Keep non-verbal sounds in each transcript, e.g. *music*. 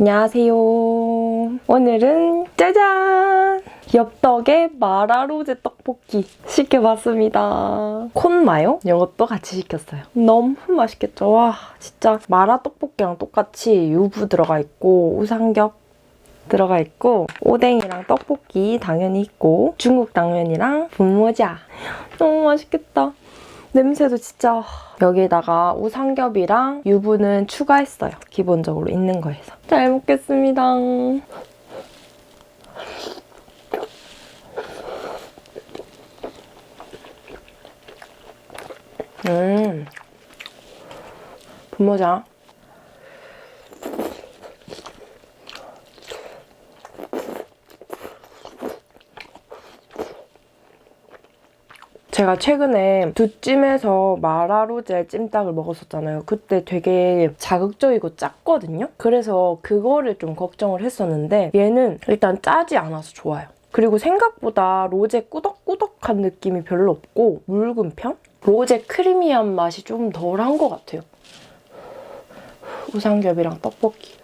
안녕하세요. 오늘은 짜잔! 엽떡에 마라로제 떡볶이 시켜봤습니다. 콘마요? 이것도 같이 시켰어요. 너무 맛있겠죠? 와, 진짜 마라 떡볶이랑 똑같이 유부 들어가 있고 우삼겹 들어가 있고 오뎅이랑 떡볶이 당연히 있고 중국 당면이랑 분모자 너무 맛있겠다. 냄새도 진짜 여기에다가 우삼겹이랑 유부는 추가했어요. 기본적으로 있는 거에서. 잘 먹겠습니다. 음. 분모자. 제가 최근에 두찜에서 마라로제 찜닭을 먹었었잖아요. 그때 되게 자극적이고 짰거든요. 그래서 그거를 좀 걱정을 했었는데 얘는 일단 짜지 않아서 좋아요. 그리고 생각보다 로제 꾸덕꾸덕한 느낌이 별로 없고 묽은 편? 로제 크리미한 맛이 좀 덜한 것 같아요. 우삼겹이랑 떡볶이.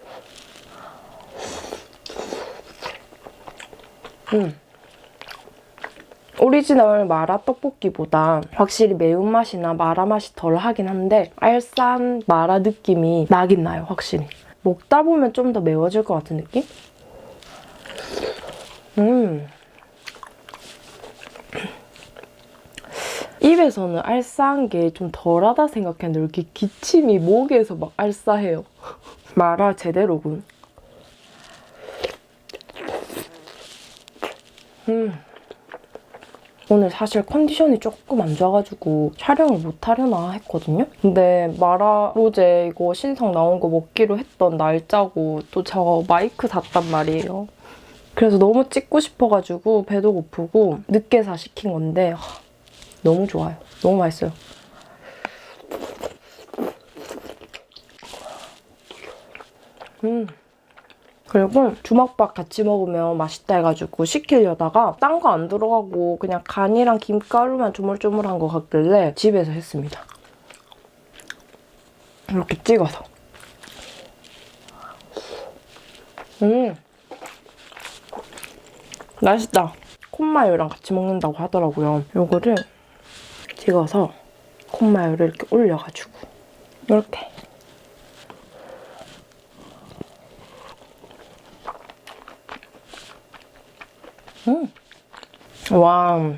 음. 오리지널 마라 떡볶이보다 확실히 매운맛이나 마라 맛이 덜 하긴 한데 알싸한 마라 느낌이 나긴 나요, 확실히. 먹다 보면 좀 더 매워질 것 같은 느낌? 음. *clears throat* 입에서는 알싸한 게 좀 덜하다 생각했는데 이렇게 기침이 목에서 막 알싸해요. *laughs* 마라 제대로군. 음. 오늘 사실 컨디션이 조금 안 좋아가지고 촬영을 못 하려나 했거든요. 근데 마라 로제 이거 신상 나온 거 먹기로 했던 날짜고 또 저 마이크 샀단 말이에요. 그래서 너무 찍고 싶어가지고 배도 고프고 늦게 사 시킨 건데 하, 너무 좋아요. 너무 맛있어요. 음. 그리고 주먹밥 같이 먹으면 맛있다 해가지고 시키려다가 딴 거 안 들어가고 그냥 간이랑 김가루만 조물조물한 거 같길래 집에서 했습니다. 이렇게 찍어서. 음. 맛있다. 콘마요랑 같이 먹는다고 하더라고요. 요거를 찍어서 콘마요를 이렇게 올려가지고 이렇게 음. 와,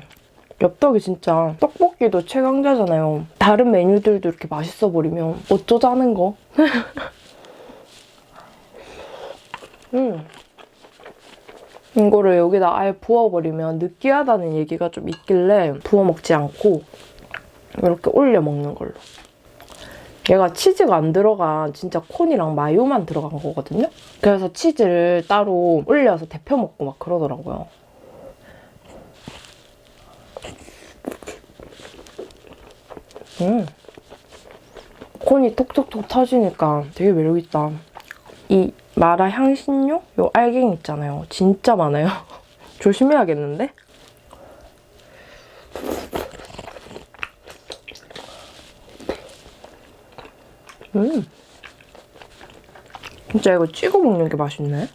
엽떡이 진짜 떡볶이도 최강자잖아요. 다른 메뉴들도 이렇게 맛있어 버리면 어쩌자는 거. *laughs* 음. 이거를 여기다 아예 부어버리면 느끼하다는 얘기가 좀 있길래 부어 먹지 않고 이렇게 올려 먹는 걸로. 얘가 치즈가 안 들어간 진짜 콘이랑 마요만 들어간 거거든요. 그래서 치즈를 따로 올려서 데펴 먹고 막 그러더라고요. 음. 콘이 톡톡톡 터지니까 되게 매력있다. 이 마라 향신료? 요 알갱이 있잖아요. 진짜 많아요. *laughs* 조심해야겠는데? 음. 진짜 이거 찍어 먹는 게 맛있네.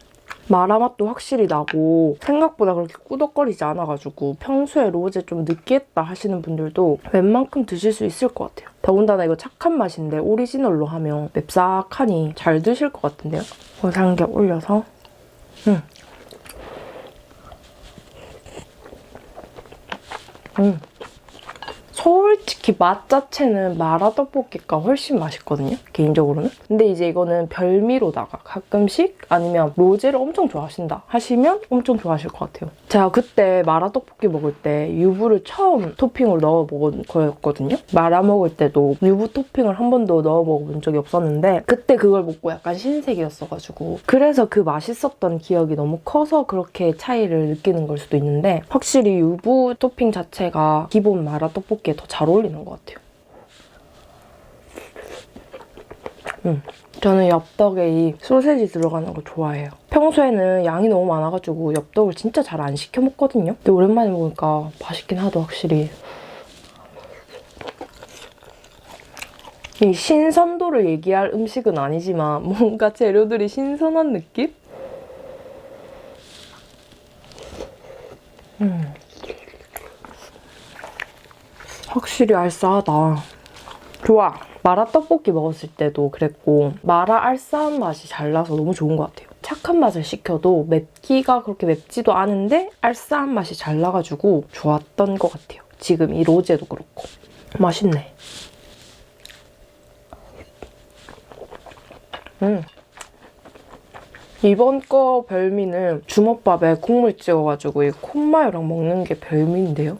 마라 맛도 확실히 나고 생각보다 그렇게 꾸덕거리지 않아가지고 평소에 로제 좀 느끼했다 하시는 분들도 웬만큼 드실 수 있을 것 같아요. 더군다나 이거 착한 맛인데 오리지널로 하면 맵싹하니 잘 드실 것 같은데요? 고삼겹 올려서 음. 음. 솔직히 맛 자체는 마라 떡볶이가 훨씬 맛있거든요. 개인적으로는. 근데 이제 이거는 별미로다가 가끔씩 아니면 로제를 엄청 좋아하신다 하시면 엄청 좋아하실 것 같아요. 제가 그때 마라 떡볶이 먹을 때 유부를 처음 토핑으로 넣어 먹은 거였거든요. 마라 먹을 때도 유부 토핑을 한 번도 넣어 먹어본 적이 없었는데 그때 그걸 먹고 약간 신세계였어가지고 그래서 그 맛있었던 기억이 너무 커서 그렇게 차이를 느끼는 걸 수도 있는데 확실히 유부 토핑 자체가 기본 마라 떡볶이에 더 잘 어울리는 것 같아요. 음. 저는 엽떡에 이 소세지 들어가는 거 좋아해요. 평소에는 양이 너무 많아가지고 엽떡을 진짜 잘 안 시켜 먹거든요. 근데 오랜만에 먹으니까 맛있긴 하다, 확실히. 이 신선도를 얘기할 음식은 아니지만 뭔가 재료들이 신선한 느낌? 음. 확실히 알싸하다. 좋아. 마라 떡볶이 먹었을 때도 그랬고 마라 알싸한 맛이 잘 나서 너무 좋은 것 같아요. 착한 맛을 시켜도 맵기가 그렇게 맵지도 않은데 알싸한 맛이 잘 나가지고 좋았던 것 같아요. 지금 이 로제도 그렇고 맛있네. 음. 이번 거 별미는 주먹밥에 국물 찍어가지고 이 콩마요랑 먹는 게 별미인데요.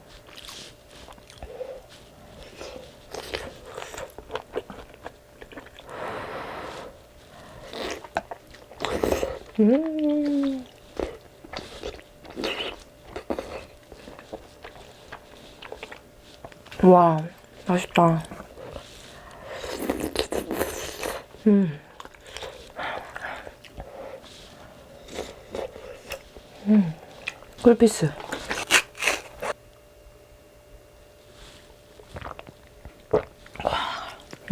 음. 와, 맛있다. 음. 음. 꿀피스.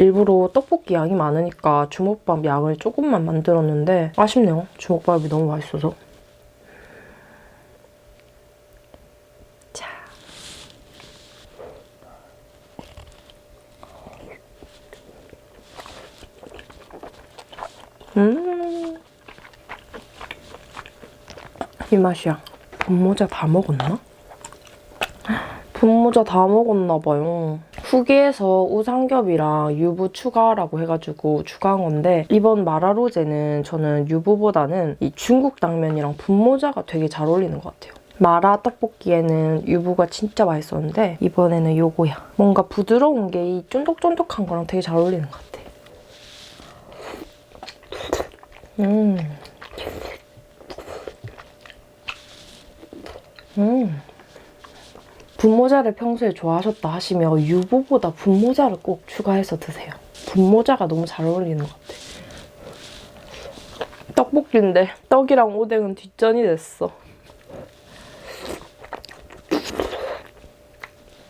일부러 떡볶이 양이 많으니까 주먹밥 양을 조금만 만들었는데 아쉽네요. 주먹밥이 너무 맛있어서. 자. 음. 이 맛이야. 분모자 다 먹었나? 분모자 다 먹었나 봐요. 후기에서 우삼겹이랑 유부 추가라고 해가지고 추가한 건데 이번 마라로제는 저는 유부보다는 이 중국 당면이랑 분모자가 되게 잘 어울리는 것 같아요. 마라 떡볶이에는 유부가 진짜 맛있었는데 이번에는 요거야. 뭔가 부드러운 게 이 쫀득쫀득한 거랑 되게 잘 어울리는 것 같아. 음. 음. 분모자를 평소에 좋아하셨다 하시면 유부보다 분모자를 꼭 추가해서 드세요. 분모자가 너무 잘 어울리는 것 같아. 떡볶이인데 떡이랑 오뎅은 뒷전이 됐어.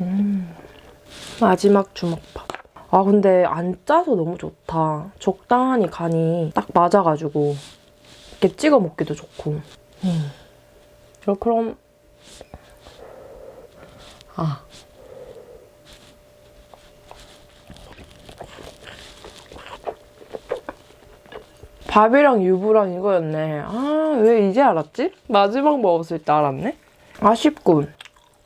음. 마지막 주먹밥. 아 근데 안 짜서 너무 좋다. 적당하니 간이 딱 맞아가지고 이렇게 찍어 먹기도 좋고. 음. 자, 그럼 아. 밥이랑 유부랑 이거였네. 아, 왜 이제 알았지? 마지막 먹었을 때 알았네? 아쉽군.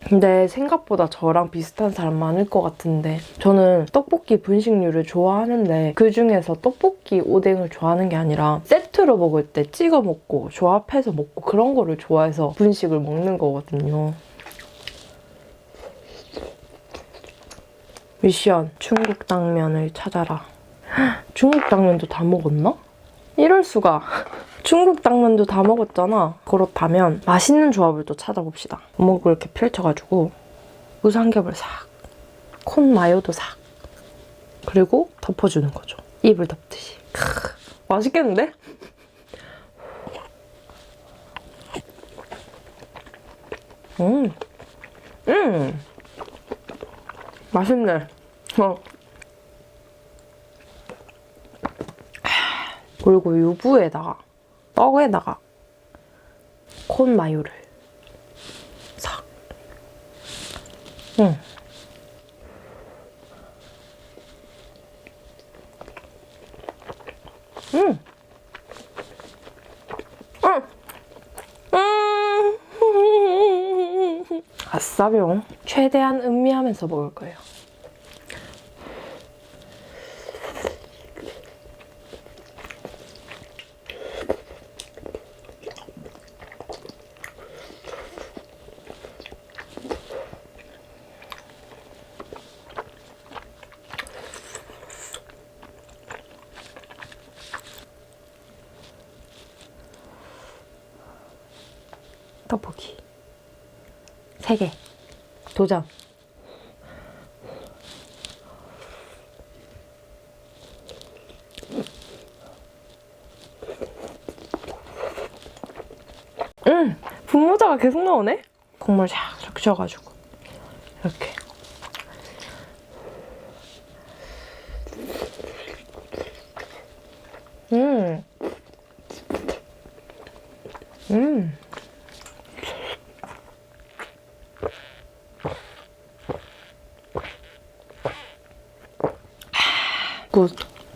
근데 생각보다 저랑 비슷한 사람 많을 것 같은데 저는 떡볶이 분식류를 좋아하는데 그 중에서 떡볶이 오뎅을 좋아하는 게 아니라 세트로 먹을 때 찍어 먹고 조합해서 먹고 그런 거를 좋아해서 분식을 먹는 거거든요. 미션 중국 당면을 찾아라. *gasps* 중국 당면도 다 먹었나? 이럴 수가. *laughs* 중국 당면도 다 먹었잖아. 그렇다면 맛있는 조합을 또 찾아봅시다. 어묵을 이렇게 펼쳐가지고 우삼겹을 싹, 콘 마요도 싹, 그리고 덮어주는 거죠. 입을 덮듯이. 크, *laughs* 맛있겠는데? *laughs* 음, 음, 맛있네. 어. 그리고 유부에다가 떡에다가 콘 마요를 싹. 응. 음. *laughs* 아싸병. 최대한 음미하면서 먹을 거예요. 떡볶이. 세 개. 도장. 음, 분모자가 계속 나오네? 국물 샥 적셔가지고. 이렇게. 음. 음.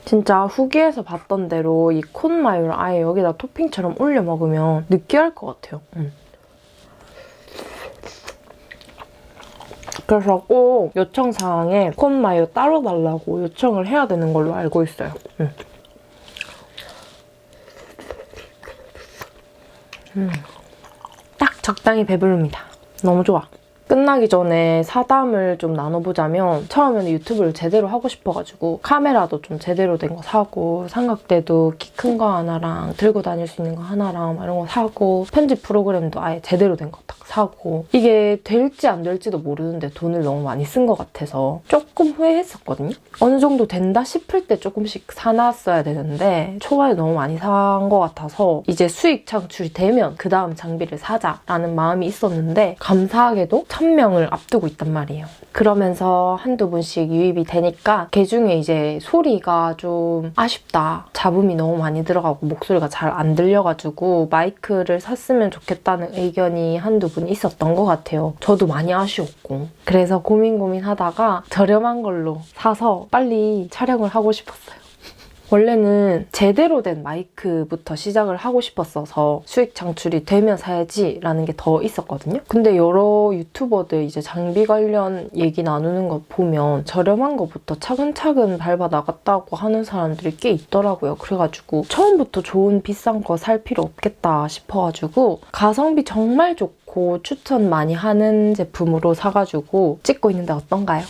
진짜 후기에서 봤던 대로 이 콘마요를 아예 여기다 토핑처럼 올려 먹으면 느끼할 것 같아요. 음. 그래서 꼭 요청사항에 콘마요 따로 달라고 요청을 해야 되는 걸로 알고 있어요. 음. 음. 딱 적당히 배부릅니다. 너무 좋아. 끝나기 전에 사담을 좀 나눠보자면 처음에는 유튜브를 제대로 하고 싶어가지고 카메라도 좀 제대로 된 거 사고 삼각대도 키 큰 거 하나랑 들고 다닐 수 있는 거 하나랑 막 이런 거 사고 편집 프로그램도 아예 제대로 된 거 딱 사고 이게 될지 안 될지도 모르는데 돈을 너무 많이 쓴 것 같아서 조금 후회했었거든요. 어느 정도 된다 싶을 때 조금씩 사놨어야 되는데 초반에 너무 많이 산 것 같아서 이제 수익 창출이 되면 그 다음 장비를 사자라는 마음이 있었는데 감사하게도 1000명을 앞두고 있단 말이에요. 그러면서 한두 분씩 유입이 되니까 그 중에 이제 소리가 좀 아쉽다. 잡음이 너무 많이 들어가고 목소리가 잘 안 들려가지고 마이크를 샀으면 좋겠다는 의견이 한두 분 있었던 것 같아요. 저도 많이 아쉬웠고. 그래서 고민 고민 하다가 저렴한 걸로 사서 빨리 촬영을 하고 싶었어요. 원래는 제대로 된 마이크부터 시작을 하고 싶었어서 수익 창출이 되면 사야지라는 게 더 있었거든요. 근데 여러 유튜버들 이제 장비 관련 얘기 나누는 거 보면 저렴한 거부터 차근차근 밟아 나갔다고 하는 사람들이 꽤 있더라고요. 그래가지고 처음부터 좋은 비싼 거 살 필요 없겠다 싶어가지고 가성비 정말 좋고 추천 많이 하는 제품으로 사가지고 찍고 있는데 어떤가요?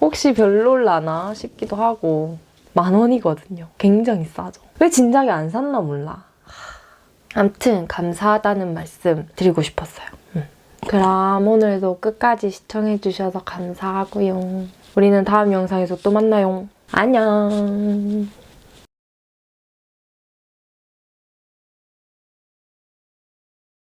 혹시 별로라나 싶기도 하고 만 원이거든요. 굉장히 싸죠. 왜 진작에 안 샀나 몰라. 암튼 감사하다는 말씀 드리고 싶었어요. 음. 그럼 오늘도 끝까지 시청해주셔서 감사하고요. 우리는 다음 영상에서 또 만나요. 안녕.